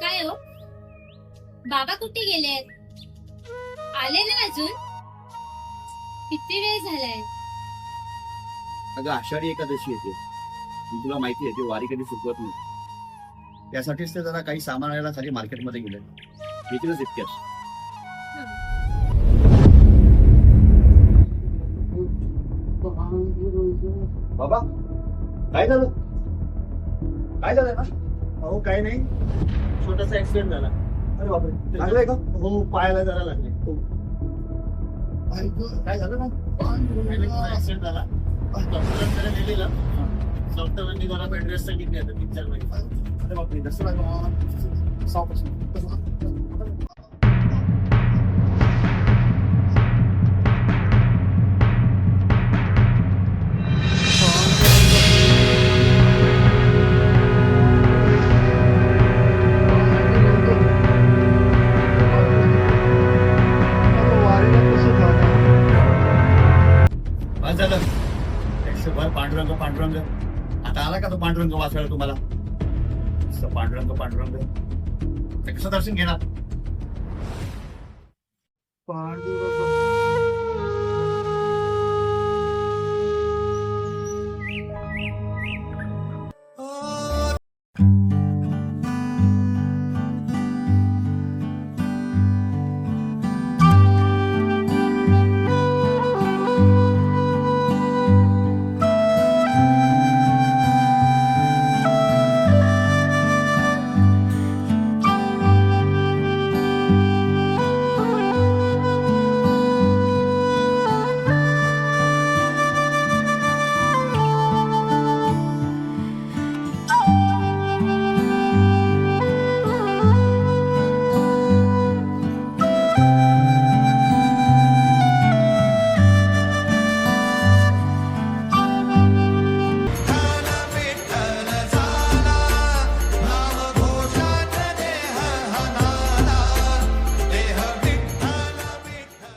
काय हो? बाबा कुठे गेलेत आले ना अजून? किती वेळ झालाय? अगं आषाढी एकादशी येते. ती तुला माहिती आहे ती वारी कधी चुकवत नाही. त्यासाठीच ते जरा काही सामान आणायला खाली मार्केटमध्ये गेले. येतीलच इतक्याच बाबा काय झालं? काय झालं ना अहो काही नाही. छोटासा ऍक्सिडेंट झाला. अरे बापरे. लागलंय का? हो पायाला जरा लागले. काय झालं ना ऍक्सिडेंट झाला. डॉक्टरांकडे नेलेला डॉक्टरांनी जरा बेड रेस्ट सांगितली आता तीन चार महिने. अरे बापरे लागलं सावकाश. बस पांडुरंग पांडुरंग. आता आला का तो पांडुरंग वाचायला तुम्हाला? पांडुरंग पांडुरंग. कसं दर्शन घेणार? पांडुरंग